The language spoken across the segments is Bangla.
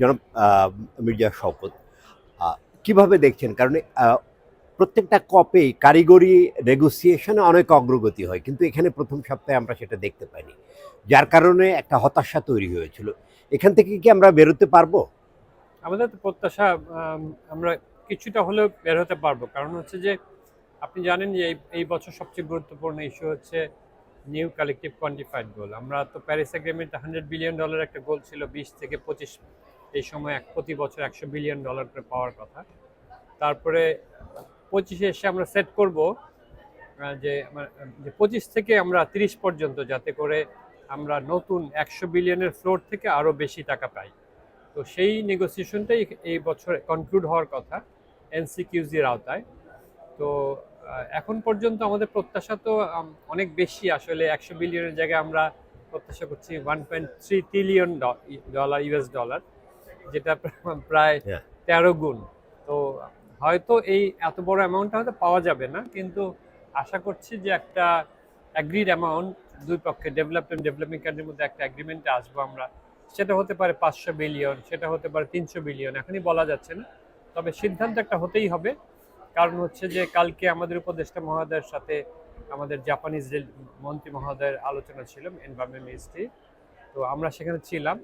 জনাব মির্জা শওকত কীভাবে দেখছেন? কারণ প্রত্যেকটা কপে কারিগরি নেগোসিয়েশনে অনেক অগ্রগতি হয়, কিন্তু এখানে প্রথম সপ্তাহে আমরা সেটা দেখতে পাইনি। যার কারণে একটা হতাশা তৈরি হয়েছিল। এখান থেকে কি আমরা বেরোতে পারব? আমাদের তো প্রত্যাশা আমরা কিছুটা হলেও বের হতে পারব। কারণ হচ্ছে যে, আপনি জানেন যে, এই বছর সবচেয়ে গুরুত্বপূর্ণ ইস্যু হচ্ছে নিউ কালেকটিভ কোয়ান্টিফাইড গোল আমরা তো Paris agreement hundred billion dollar একটা গোল ছিল, বিশ থেকে পঁচিশ এই সময় এক প্রতি বছর একশো বিলিয়ন ডলার করে পাওয়ার কথা। তারপরে পঁচিশে এসে আমরা সেট করব যে পঁচিশ থেকে আমরা তিরিশ পর্যন্ত যাতে করে আমরা নতুন একশো বিলিয়নের ফ্লোর থেকে আরও বেশি টাকা পাই। তো সেই নেগোসিয়েশনটাই এই বছর কনক্লুড হওয়ার কথা এনসিকিউজির আওতায়। তো এখন পর্যন্ত আমাদের প্রত্যাশা তো অনেক বেশি। আসলে একশো বিলিয়নের জায়গায় আমরা প্রত্যাশা করছি one point three trillion dollar US dollar যেটা প্রায় তেরো গুণ। তো হয়তো এই এত বড় অ্যামাউন্টটা হয়তো পাওয়া যাবে না কিন্তু আশা করছি যে একটা অ্যাগ্রিড অ্যামাউন্ট দুই পক্ষে ডেভেলপমেন্ট ডেভেলপিং কান্ট্রির মধ্যে একটা অ্যাগ্রিমেন্টে আসব আমরা। সেটা হতে পারে পাঁচশো বিলিয়ন সেটা হতে পারে তিনশো বিলিয়ন এখনই বলা যাচ্ছে না। তবে সিদ্ধান্ত একটা হতেই হবে। কারণ হচ্ছে যে কালকে আমাদের উপদেষ্টা মহোদয়ের সাথে আমাদের জাপানিজ মন্ত্রী মহোদয়ের আলোচনা ছিল এনভায়রনমেন্ট মিনিস্ট্রি তো আমরা সেখানে ছিলাম।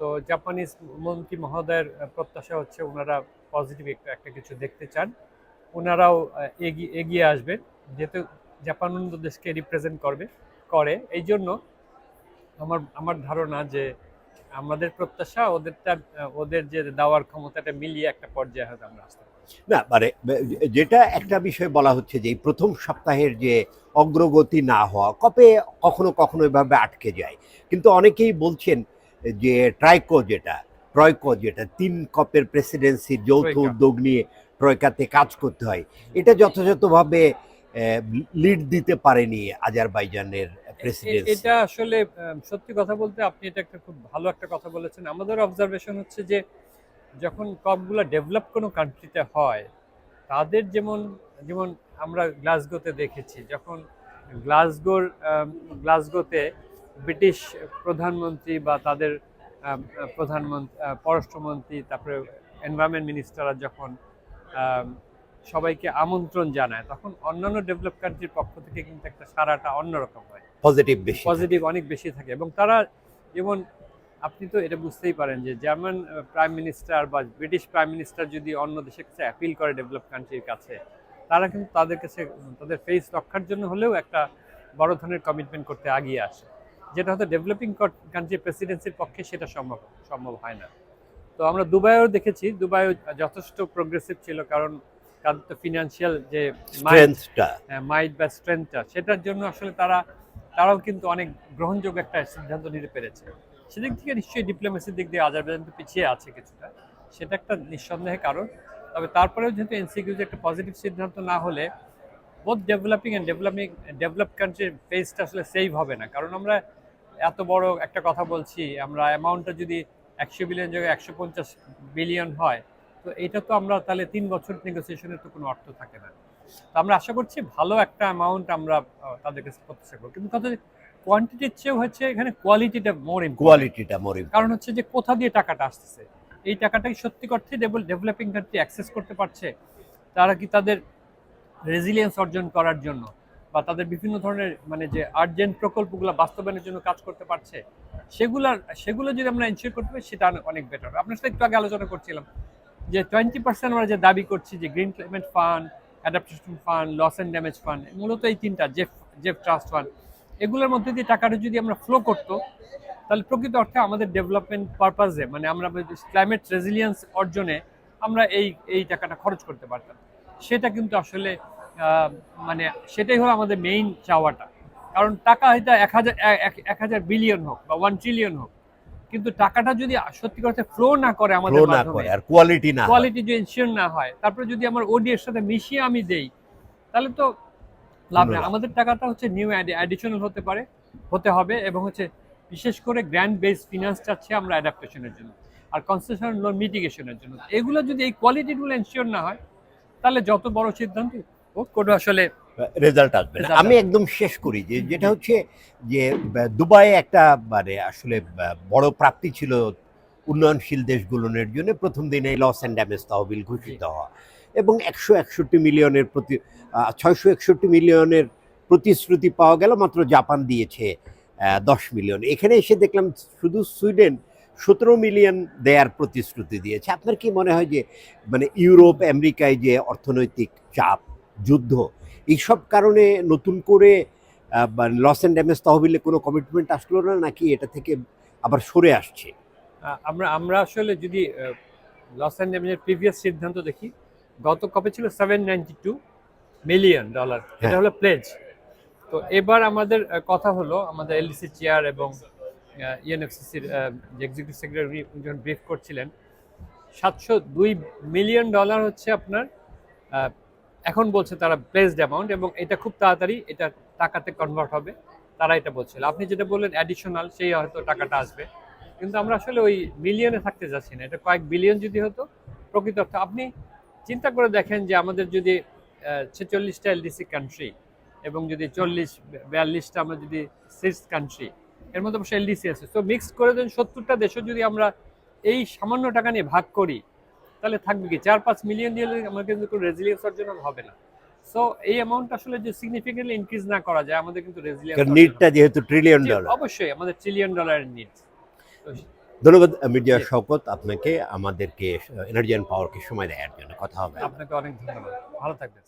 তো জাপানিজ মন্ত্রী মহোদয়ের প্রত্যাশা হচ্ছে ওনারা পজিটিভ একটা কিছু দেখতে চান। ওনারাও এগিয়ে এগিয়ে আসবেন, যেহেতু জাপান দেশকে রিপ্রেজেন্ট করবে, করে। এই জন্য আমার আমার ধারণা যে আমাদের প্রত্যাশা, ওদেরটা ওদের যে দেওয়ার ক্ষমতাটা মিলিয়ে একটা পর্যায়ে হয়তো আমরা আসতে না মানে যেটা একটা বিষয় বলা হচ্ছে যে এই প্রথম সপ্তাহের যে অগ্রগতি না হওয়া কপে কখনো কখনো এভাবে আটকে যায়। কিন্তু অনেকেই বলছেন যে ট্রাইকো যেটা ট্রয়কো যেটা তিন কপের প্রেসিডেন্সির যৌথ উদ্যোগ নিয়ে ট্রয়কাতে কাজ করতে হয়। এটা যথাযথভাবে লিড দিতে পারেনি আজারবাইজানের প্রেসিডেন্সি এটা আসলে সত্যি কথা বলতে আপনি এটা একটা খুব ভালো একটা কথা বলেছেন। আমাদের অবজারভেশন হচ্ছে যে যখন কপগুলো ডেভেলপ কোনো কান্ট্রিতে হয় তাদের যেমন যেমন আমরা গ্লাসগোতে দেখেছি যখন গ্লাসগোর গ্লাসগোতে ব্রিটিশ প্রধানমন্ত্রী বা তাদের প্রধানমন্ত্রী পররাষ্ট্রমন্ত্রী তারপরে এনভায়রনমেন্ট মিনিস্টাররা যখন সবাইকে আমন্ত্রণ জানায় তখন অন্যান্য ডেভেলপ কান্ট্রির পক্ষ থেকে কিন্তু একটা সারাটা অন্যরকম হয়। পজিটিভ বেশি পজিটিভ অনেক বেশি থাকে এবং তারা যেমন আপনি তো এটা বুঝতেই পারেন যে জার্মান প্রাইম মিনিস্টার বা ব্রিটিশ প্রাইম মিনিস্টার যদি অন্য দেশের কাছে অ্যাপিল করে ডেভেলপ কান্ট্রির কাছে তারা কিন্তু তাদের কাছে তাদের ফেস রক্ষার জন্য হলেও একটা বড় ধরনের কমিটমেন্ট করতে আগিয়ে আসে। যেটা হয়তো ডেভেলপিং কান্ট্রির প্রেসিডেন্সির পক্ষে সেটা সম্ভব সম্ভব হয় না। তো আমরা দুবাইও দেখেছি দুবাইও যথেষ্ট প্রোগ্রেসিভ ছিল কারণ তাদের তো ফিনান্সিয়াল যে might- স্ট্রেংথটা মাইট বা স্ট্রেংথটা সেটার জন্য আসলে তারা তারাও কিন্তু অনেক গ্রহণযোগ্য একটা সিদ্ধান্ত নিতে পেরেছে। সেদিক থেকে নিশ্চয়ই ডিপ্লোমেসির দিক দিয়ে আজারবাইজান তো পিছিয়ে আছে কিছুটা সেটা একটা নিঃসন্দেহে কারণ। তবে তারপরেও যেহেতু এনসিকিউজ একটা পজিটিভ সিদ্ধান্ত না হলে বোধ ডেভেলপিং অ্যান্ড ডেভেলপিং ডেভেলপ কান্ট্রির ফেসটা আসলে সেভ হবে না। কারণ আমরা এত বড় একটা কথা বলছি আমরা অ্যামাউন্টটা যদি একশো বিলিয়ন জায়গায় একশো পঞ্চাশ বিলিয়ন হয় তো এটা তো আমরা তাহলে তিন বছর নেগোসিয়েশনের তো কোনো অর্থ থাকে না। তো আমরা আশা করছি ভালো একটা অ্যামাউন্ট আমরা তাদের কাছে প্রত্যাশা করব। কিন্তু কথা কোয়ান্টিটির চেয়েও হচ্ছে এখানে কোয়ালিটিটা মোর কোয়ালিটিটা মরে কারণ হচ্ছে যে কোথা দিয়ে টাকাটা আসতেছে এই টাকাটাই সত্যি অর্থে ডেভেলপিং কান্ট্রি অ্যাক্সেস করতে পারছে তারা কি তাদের রেজিলিয়েন্স অর্জন করার জন্য। বা তাদের বিভিন্ন ধরনের মানে যে আর্জেন্ট প্রকল্পগুলো বাস্তবায়নের জন্য কাজ করতে পারছে, সেগুলার, সেগুলো যদি আমরা এনশিওর করতে পারি, সেটা অনেক বেটার আপনার সাথে একটু আগে আলোচনা করছিলাম যে টোয়েন্টি পার্সেন্ট আমরা যে দাবি করছি যে green climate fund adaptation fund loss and damage fund মূলত এই তিনটা জেফ জেফ ট্রাস্ট ফান্ড এগুলোর মধ্যে দিয়ে টাকাটা যদি আমরা ফ্লো করতো, তাহলে প্রকৃত অর্থে আমাদের ডেভেলপমেন্ট পারপাসে মানে আমরা ক্লাইমেট রেজিলিয়েন্স অর্জনে আমরা এই এই টাকাটা খরচ করতে পারতাম। সেটা কিন্তু আসলে মানে সেটাই হলো আমাদের মেইন চাওয়াটা। কারণ টাকা হয়তো এক হাজার এক- হাজার বিলিয়ন হোক বা ওয়ান ট্রিলিয়ন হোক কিন্তু টাকাটা যদি সত্যি করতে ফ্লো না করে আমাদের মাধ্যমে আর কোয়ালিটি না কোয়ালিটি যদি এনশিওর না হয় তারপরে যদি আমার ওডি এর সাথে মিশিয়ে আমি দেই তাহলে তো লাভ নেই। আমাদের টাকাটা হচ্ছে নিউ অ্যাডিশনাল হতে পারে হতে হবে এবং হচ্ছে বিশেষ করে গ্র্যান্ড বেস ফিনান্স চাচ্ছে আমরা অ্যাডাপ্টেশনের জন্য আর কনসেশন লোন মিটিগেশনের জন্য। এগুলো যদি এই কোয়ালিটিগুলো এনশিওর না হয় তাহলে যত বড় সিদ্ধান্ত কোনো আসলে রেজাল্ট আসবে না। আমি একদম শেষ করি যে যেটা হচ্ছে যে দুবাইয়ে একটা মানে আসলে বড় প্রাপ্তি ছিল উন্নয়নশীল দেশগুলোর জন্য। প্রথম দিনে লস অ্যান্ড ড্যামেজ তহবিল ঘোষিত হওয়া। এবং একশো একষট্টি মিলিয়নের প্রতি ছয়শো একষট্টি মিলিয়নের প্রতিশ্রুতি পাওয়া গেল মাত্র জাপান দিয়েছে দশ মিলিয়ন। এখানে এসে দেখলাম শুধু সুইডেন সতেরো মিলিয়ন দেয়ার প্রতিশ্রুতি দিয়েছে। আপনার কি মনে হয় যে মানে ইউরোপ আমেরিকায় যে অর্থনৈতিক চাপ যুদ্ধ। এইসব কারণে নতুন করে লস অ্যান্ড ড্যামেজ তহবিলে কোনো কমিটমেন্ট আসলো না নাকি এটা থেকে আবার সরে আসছে? আমরা আমরা আসলে যদি লস অ্যান্ড ড্যামেজের প্রিভিয়াস সিদ্ধান্ত দেখি গত কবে ছিল seven ninety two million dollar এটা হ্যাঁ। হলো প্লেজ তো এবার আমাদের কথা হলো আমাদের এলডিসি চেয়ার এবং ইএনএফসিসির যে এক্সিকিউটিভ সেক্রেটারি যখন ব্রিফ করছিলেন সাতশো দুই মিলিয়ন ডলার হচ্ছে আপনার এখন বলছে তারা প্লেসড অ্যামাউন্ট এবং এটা খুব তাড়াতাড়ি এটা টাকাতে কনভার্ট হবে। তারা এটা বলছিল। আপনি যেটা বললেন অ্যাডিশনাল সেই হয়তো টাকাটা আসবে। কিন্তু আমরা আসলে ওই মিলিয়নে থাকতে যাচ্ছি না। এটা কয়েক বিলিয়ন যদি হতো, প্রকৃত অর্থে আপনি চিন্তা করে দেখেন যে আমাদের যদি ছেচল্লিশটা এলডিসি কান্ট্রি এবং যদি চল্লিশ, বিয়াল্লিশটা আমরা যদি সিক্স কান্ট্রি এর মধ্যে অবশ্যই এলডিসি আছে। তো মিক্স করে যদি সত্তরটা দেশও যদি আমরা এই সামান্য টাকা নিয়ে ভাগ করি তাহলে থাকবে কি? চার পাঁচ মিলিয়ন দিয়ে আমাদের কিন্তু কোনো রেজিলিয়েন্স অর্জন হবে না। সো এই অ্যামাউন্ট আসলে যে সিগনিফিকেন্টলি ইনক্রিজ না করা যায় আমাদের কিন্তু রেজিলিয়েন্স নিডটা যেহেতু ট্রিলিয়ন ডলার অবশ্যই আমাদের ট্রিলিয়ন ডলারের নিড ধন্যবাদ মিডিয়া শকত শওকত আপনাকে আমাদেরকে এনার্জি অ্যান্ড পাওয়ারকে সময় দেওয়ার জন্য। কথা হবে আপনাকে অনেক ধন্যবাদ। ভালো থাকবেন।